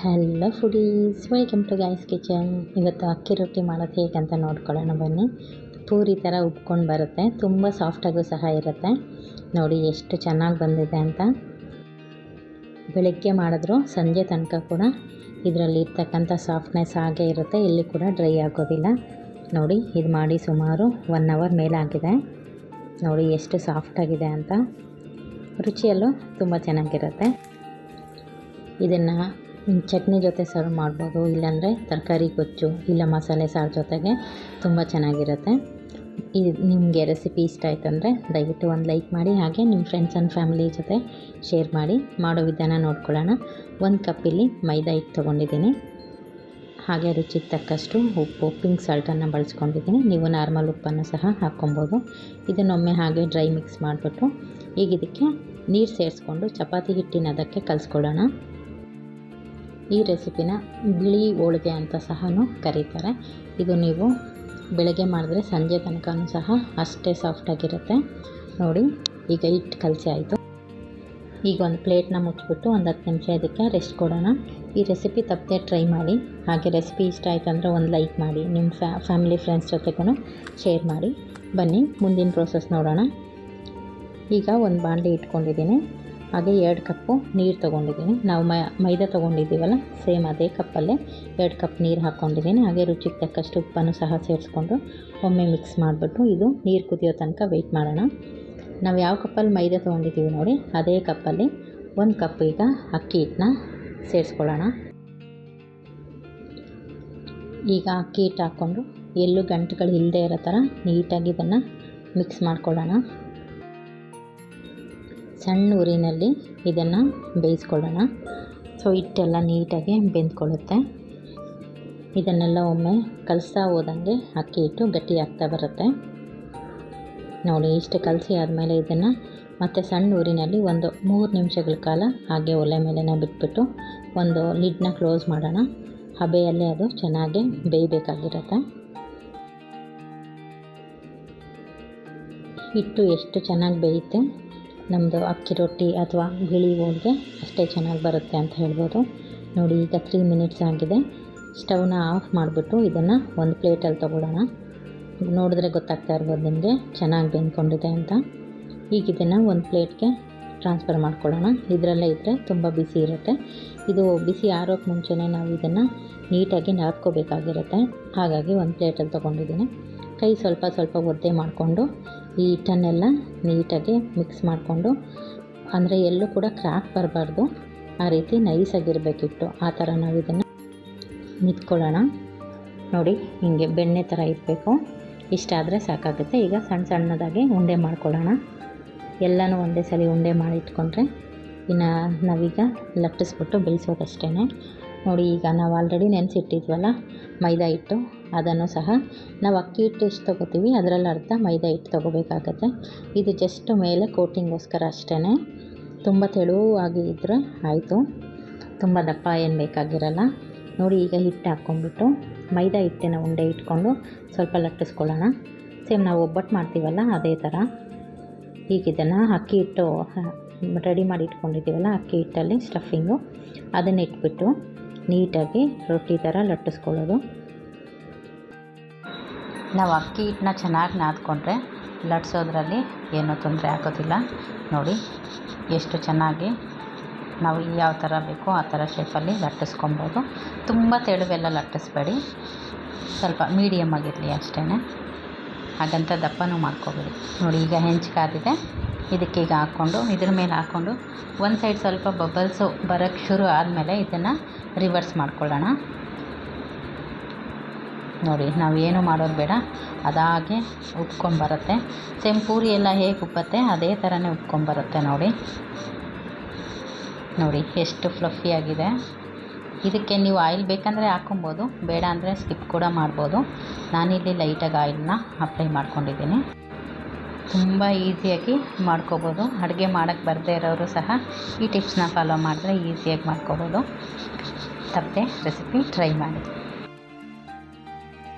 Hello foodies welcome to guys kitchen ಇವತ್ತು ಅಕ್ಕಿ ರೊಟ್ಟಿ ಮಾಡೋದು ಹೇಗಂತ ನೋಡ್ಕೊಳ್ಳೋಣ ಬನ್ನಿ. ಪೂರಿ ಥರ ಉಬ್ಕೊಂಡು ಬರುತ್ತೆ. ತುಂಬ ಸಾಫ್ಟಾಗೂ ಸಹ ಇರುತ್ತೆ. ನೋಡಿ ಎಷ್ಟು ಚೆನ್ನಾಗಿ ಬಂದಿದೆ ಅಂತ. ಬೆಳಗ್ಗೆ ಮಾಡಿದ್ರು, ಸಂಜೆ ತನಕ ಕೂಡ. ಇದರಲ್ಲಿ ಇರ್ತಕ್ಕಂಥ ಸಾಫ್ಟ್ನೆಸ್ ಹಾಗೆ ಇರುತ್ತೆ. ಇಲ್ಲಿ ಕೂಡ ಡ್ರೈ ಆಗೋದಿಲ್ಲ. ನೋಡಿ, ಇದು ಮಾಡಿ ಸುಮಾರು ಒನ್ ಅವರ್ ಮೇಲಾಗಿದೆ ನೋಡಿ ಎಷ್ಟು ಸಾಫ್ಟಾಗಿದೆ ಅಂತ. ರುಚಿಯಲ್ಲೂ ತುಂಬ ಚೆನ್ನಾಗಿರುತ್ತೆ. ಇದನ್ನು ಚಟ್ನಿ ಜೊತೆ ಸರ್ವ್ ಮಾಡ್ಬೋದು, ಇಲ್ಲಾಂದರೆ ತರಕಾರಿ ಗೊಜ್ಜು ಇಲ್ಲ ಮಸಾಲೆ ಸಾರು ಜೊತೆಗೆ ತುಂಬ ಚೆನ್ನಾಗಿರುತ್ತೆ. ಇದು ನಿಮಗೆ ರೆಸಿಪಿ ಇಷ್ಟ ಆಯ್ತಂದರೆ ದಯವಿಟ್ಟು ಒಂದು ಲೈಕ್ ಮಾಡಿ, ಹಾಗೆ ನಿಮ್ಮ ಫ್ರೆಂಡ್ಸ್ ಆ್ಯಂಡ್ ಫ್ಯಾಮಿಲಿ ಜೊತೆ ಶೇರ್ ಮಾಡಿ. ಮಾಡೋ ವಿಧಾನ ನೋಡ್ಕೊಳ್ಳೋಣ. ಒಂದು ಕಪ್ಪಿಲ್ಲಿ ಮೈದಾ ಹಿಟ್ಟು ತೊಗೊಂಡಿದ್ದೀನಿ. ಹಾಗೆ ರುಚಿಗೆ ತಕ್ಕಷ್ಟು ಉಪ್ಪು ಪಿಂಕ್ ಸಾಲ್ಟನ್ನು ಬಳಸ್ಕೊಂಡಿದ್ದೀನಿ. ನೀವು ನಾರ್ಮಲ್ ಉಪ್ಪನ್ನು ಸಹ ಹಾಕ್ಕೊಬೋದು. ಇದನ್ನೊಮ್ಮೆ ಹಾಗೆ ಡ್ರೈ ಮಿಕ್ಸ್ ಮಾಡಿಬಿಟ್ಟು, ಈಗ ಇದಕ್ಕೆ ನೀರು ಸೇರಿಸ್ಕೊಂಡು ಚಪಾತಿ ಹಿಟ್ಟಿನ ಅದಕ್ಕೆ ಕಲಿಸ್ಕೊಳ್ಳೋಣ. ಈ ರೆಸಿಪಿನ ಬಿಳಿ ಹೋಳಿಗೆ ಅಂತ ಸಹ ಕರೀತಾರೆ. ಇದು ನೀವು ಬೆಳಗ್ಗೆ ಮಾಡಿದ್ರೆ ಸಂಜೆ ತನಕನೂ ಸಹ ಅಷ್ಟೇ ಸಾಫ್ಟಾಗಿರುತ್ತೆ ನೋಡಿ, ಈಗ ಹಿಟ್ಟು ಕಲಸಿ ಆಯಿತು. ಈಗ ಒಂದು ಪ್ಲೇಟ್ನ ಮುಚ್ಚಿಬಿಟ್ಟು ಒಂದು ಹತ್ತು ನಿಮಿಷ ಇದಕ್ಕೆ ರೆಸ್ಟ್ ಕೊಡೋಣ. ಈ ರೆಸಿಪಿ ತಪ್ಪದೆ ಟ್ರೈ ಮಾಡಿ. ಹಾಗೆ ರೆಸಿಪಿ ಇಷ್ಟ ಆಯಿತು ಅಂದರೆ ಒಂದು ಲೈಕ್ ಮಾಡಿ. ನಿಮ್ಮ ಫ್ಯಾ ಫ್ಯಾಮಿಲಿ ಫ್ರೆಂಡ್ಸ್ ಜೊತೆಗೂ ಶೇರ್ ಮಾಡಿ. ಬನ್ನಿ, ಮುಂದಿನ ಪ್ರೋಸೆಸ್ ನೋಡೋಣ. ಈಗ ಒಂದು ಬಾಣಲೆ ಇಟ್ಕೊಂಡಿದ್ದೀನಿ. ಹಾಗೆ ಎರಡು ಕಪ್ಪು ನೀರು ತೊಗೊಂಡಿದ್ದೀನಿ. ನಾವು ಮೈದಾ ತೊಗೊಂಡಿದ್ದೀವಲ್ಲ, ಸೇಮ್ ಅದೇ ಕಪ್ಪಲ್ಲೇ ಎರಡು ಕಪ್ ನೀರು ಹಾಕ್ಕೊಂಡಿದ್ದೀನಿ ಹಾಗೆ ರುಚಿಗೆ ತಕ್ಕಷ್ಟು ಉಪ್ಪನ್ನು ಸಹ ಸೇರಿಸ್ಕೊಂಡು ಒಮ್ಮೆ ಮಿಕ್ಸ್ ಮಾಡಿಬಿಟ್ಟು ಇದು ನೀರು ಕುದಿಯೋ ತನಕ ವೆಯ್ಟ್ ಮಾಡೋಣ. ನಾವು ಯಾವ ಕಪ್ಪಲ್ಲಿ ಮೈದಾ ತೊಗೊಂಡಿದ್ದೀವಿ ನೋಡಿ, ಅದೇ ಕಪ್ಪಲ್ಲಿ ಒಂದು ಕಪ್ ಈಗ ಅಕ್ಕಿ ಹಿಟ್ಟನ್ನ ಸೇರಿಸ್ಕೊಳ್ಳೋಣ. ಈಗ ಅಕ್ಕಿ ಹಿಟ್ಟು ಹಾಕ್ಕೊಂಡು ಎಲ್ಲೂ ಗಂಟುಗಳು ಇಲ್ಲದೆ ಇರೋ ಥರ ನೀಟಾಗಿ ಇದನ್ನು ಮಿಕ್ಸ್ ಮಾಡ್ಕೊಳ್ಳೋಣ. ಸಣ್ಣ ಉರಿನಲ್ಲಿ ಇದನ್ನು ಬೇಯಿಸ್ಕೊಳ್ಳೋಣ. ಸೊ, ಹಿಟ್ಟೆಲ್ಲ ನೀಟಾಗಿ ಬೆಂದ್ಕೊಳ್ಳುತ್ತೆ. ಇದನ್ನೆಲ್ಲ ಒಮ್ಮೆ ಕಲಸ್ತಾ ಹೋದಂಗೆ ಅಕ್ಕಿ ಹಿಟ್ಟು ಗಟ್ಟಿ ಆಗ್ತಾ ಬರುತ್ತೆ. ನೋಡಿ, ಇಷ್ಟು ಕಲಸಿ ಆದಮೇಲೆ ಇದನ್ನು ಮತ್ತು ಸಣ್ಣ ಊರಿನಲ್ಲಿ ಒಂದು ಮೂರು ನಿಮಿಷಗಳ ಕಾಲ ಹಾಗೆ ಒಲೆ ಮೇಲೆನೇ ಬಿಟ್ಬಿಟ್ಟು ಒಂದು ಲಿಡ್ನ ಕ್ಲೋಸ್ ಮಾಡೋಣ. ಹಬೆಯಲ್ಲೇ ಅದು ಚೆನ್ನಾಗಿ ಬೇಯಬೇಕಾಗಿರುತ್ತೆ. ಹಿಟ್ಟು ಎಷ್ಟು ಚೆನ್ನಾಗಿ ಬೇಯುತ್ತೆ? ನಮ್ಮದು ಅಕ್ಕಿ ರೊಟ್ಟಿ ಅಥವಾ ಬಿಳಿ ಹೋಳಿಗೆ ಅಷ್ಟೇ ಚೆನ್ನಾಗಿ ಬರುತ್ತೆ ಅಂತ ಹೇಳ್ಬೋದು. ನೋಡಿ, ಈಗ ತ್ರೀ ಮಿನಿಟ್ಸ್ ಆಗಿದೆ. ಸ್ಟವ್ನ ಆಫ್ ಮಾಡಿಬಿಟ್ಟು ಇದನ್ನು ಒಂದು ಪ್ಲೇಟಲ್ಲಿ ತೊಗೊಳ್ಳೋಣ. ನೋಡಿದ್ರೆ ಗೊತ್ತಾಗ್ತಾ ಇರ್ಬೋದು ನಿಮಗೆ ಚೆನ್ನಾಗಿ ಬೆಂದ್ಕೊಂಡಿದೆ ಅಂತ. ಈಗ ಇದನ್ನು ಒಂದು ಪ್ಲೇಟ್ಗೆ ಟ್ರಾನ್ಸ್ಫರ್ ಮಾಡ್ಕೊಳ್ಳೋಣ. ಇದರಲ್ಲೇ ಇದ್ದರೆ ತುಂಬ ಬಿಸಿ ಇರುತ್ತೆ. ಇದು ಬಿಸಿ ಆರೋಕ್ಕೆ ಮುಂಚೆನೇ ನಾವು ಇದನ್ನು ನೀಟಾಗಿ ನಾದ್ಕೋಬೇಕಾಗಿರುತ್ತೆ ಹಾಗಾಗಿ ಒಂದು ಪ್ಲೇಟಲ್ಲಿ ತೊಗೊಂಡಿದ್ದೀನಿ. ಕೈ ಸ್ವಲ್ಪ ಸ್ವಲ್ಪ ಒದ್ದೆ ಮಾಡಿಕೊಂಡು ಈ ಹಿಟ್ಟನ್ನೆಲ್ಲ ನೀಟಾಗಿ ಮಿಕ್ಸ್ ಮಾಡಿಕೊಂಡು, ಅಂದರೆ ಎಲ್ಲೂ ಕೂಡ ಕ್ರ್ಯಾಕ್ ಬರಬಾರ್ದು. ಆ ರೀತಿ ನೈಸಾಗಿರಬೇಕಿತ್ತು ಆ ಥರ ನಾವು ಇದನ್ನು ನಿಂತ್ಕೊಳ್ಳೋಣ ನೋಡಿ, ಹಿಂಗೆ ಬೆಣ್ಣೆ ಥರ ಇರಬೇಕು. ಇಷ್ಟಾದರೆ ಸಾಕಾಗುತ್ತೆ. ಈಗ ಸಣ್ಣ ಸಣ್ಣದಾಗಿ ಉಂಡೆ ಮಾಡ್ಕೊಳ್ಳೋಣ. ಎಲ್ಲನೂ ಒಂದೇ ಸಲ ಉಂಡೆ ಮಾಡಿ ಇಟ್ಕೊಂಡ್ರೆ ಇನ್ನು ನಾವೀಗ ಲಟ್ಟಿಸ್ಬಿಟ್ಟು ಬೆಳೆಸೋದಷ್ಟೇ ನೋಡಿ, ಈಗ ನಾವು ಆಲ್ರೆಡಿ ನೆನೆಸಿಟ್ಟಿದ್ವಲ್ಲ, ಮೈದಾ ಹಿಟ್ಟು. ಅದನ್ನು ಸಹ ನಾವು ಅಕ್ಕಿ ಹಿಟ್ಟು ಎಷ್ಟು ತೊಗೋತೀವಿ, ಅದರಲ್ಲಿ ಅರ್ಧ ಮೈದಾ ಹಿಟ್ಟು ತೊಗೋಬೇಕಾಗತ್ತೆ. ಇದು ಜಸ್ಟ್ ಮೇಲೆ ಕೋಟಿಂಗೋಸ್ಕರ ಅಷ್ಟೇ ತುಂಬ ತೆಳುವಾಗಿ ಇದ್ದರೆ ಆಯಿತು. ತುಂಬ ದಪ್ಪ ಏನು ಬೇಕಾಗಿರಲ್ಲ. ನೋಡಿ ಈಗ ಹಿಟ್ಟು ಹಾಕ್ಕೊಂಡ್ಬಿಟ್ಟು ಮೈದಾ ಹಿಟ್ಟಿನ ಉಂಡೆ ಇಟ್ಕೊಂಡು ಸ್ವಲ್ಪ ಲಟ್ಟಿಸ್ಕೊಳ್ಳೋಣ. ಸೇಮ್ ನಾವು ಒಬ್ಬಟ್ಟು ಮಾಡ್ತೀವಲ್ಲ ಅದೇ ಥರ. ಈಗ ಇದನ್ನು ಅಕ್ಕಿ ಹಿಟ್ಟು ರೆಡಿ ಮಾಡಿ ಇಟ್ಕೊಂಡಿದ್ದೀವಲ್ಲ ಅಕ್ಕಿ ಹಿಟ್ಟಲ್ಲಿ ಸ್ಟಫಿಂಗು ಅದನ್ನು ಇಟ್ಬಿಟ್ಟು ನೀಟಾಗಿ ರೊಟ್ಟಿ ಥರ ಲಟ್ಟಿಸ್ಕೊಳ್ಳೋದು. ನಾವು ಅಕ್ಕಿ ಹಿಟ್ಟನ್ನ ಚೆನ್ನಾಗಿ ನಾದ್ಕೊಂಡ್ರೆ ಲಟ್ಸೋದ್ರಲ್ಲಿ ಏನೂ ತೊಂದರೆ ಆಗೋದಿಲ್ಲ. ನೋಡಿ ಎಷ್ಟು ಚೆನ್ನಾಗಿ ನಾವು ಯಾವ ಥರ ಬೇಕೋ ಆ ಥರ ಶೇಪಲ್ಲಿ ಲಟ್ಟಿಸ್ಕೊಬೋದು ತುಂಬ ತೆಳುವೆಲ್ಲ ಲಟ್ಟಿಸ್ಬೇಡಿ. ಸ್ವಲ್ಪ ಮೀಡಿಯಮ್ ಆಗಿರಲಿ ಅಷ್ಟೇ ಹಾಗಂತ ದಪ್ಪನೂ ಮಾಡ್ಕೋಬೇಡಿ. ನೋಡಿ ಈಗ ಹೆಂಚು ಇದಕ್ಕೆ ಈಗ ಹಾಕ್ಕೊಂಡು ಇದ್ರ ಮೇಲೆ ಹಾಕ್ಕೊಂಡು ಒಂದು ಸೈಡ್ ಸ್ವಲ್ಪ ಬಬಲ್ಸು ಬರೋಕ್ಕೆ ಶುರು ಆದಮೇಲೆ ಇದನ್ನು ರಿವರ್ಸ್ ಮಾಡ್ಕೊಳ್ಳೋಣ. ನೋಡಿ ನಾವು ಏನು ಮಾಡೋದು ಬೇಡ. ಅದಾಗೆ ಉಪ್ಕೊಂಬರುತ್ತೆ ಸೇಮ್ ಪೂರಿ ಎಲ್ಲ ಹೇಗೆ ಉಪ್ಪತ್ತೆ, ಅದೇ ಥರನೇ ಉಪ್ಕೊಂಬರುತ್ತೆ ನೋಡಿ. ನೋಡಿ, ಎಷ್ಟು ಫ್ಲಫಿಯಾಗಿದೆ ಇದಕ್ಕೆ ನೀವು ಆಯಿಲ್ ಬೇಕಂದರೆ ಹಾಕ್ಕೊಬೋದು, ಬೇಡ ಅಂದರೆ ಸ್ಕಿಪ್ ಕೂಡ ಮಾಡ್ಬೋದು. ನಾನಿಲ್ಲಿ ಲೈಟಾಗಿ ಆಯಿಲ್ನ ಅಪ್ಲೈ ಮಾಡ್ಕೊಂಡಿದ್ದೀನಿ. ತುಂಬ ಈಸಿಯಾಗಿ ಮಾಡ್ಕೋಬೋದು. ಅಡುಗೆ ಮಾಡೋಕ್ಕೆ ಬರದೇ ಇರೋರು ಸಹ ಈ ಟಿಪ್ಸ್ನ ಫಾಲೋ ಮಾಡಿದ್ರೆ ಈಸಿಯಾಗಿ ಮಾಡ್ಕೋಬೋದು. ತಪ್ಪದೆ ರೆಸಿಪಿ ಟ್ರೈ ಮಾಡಿ.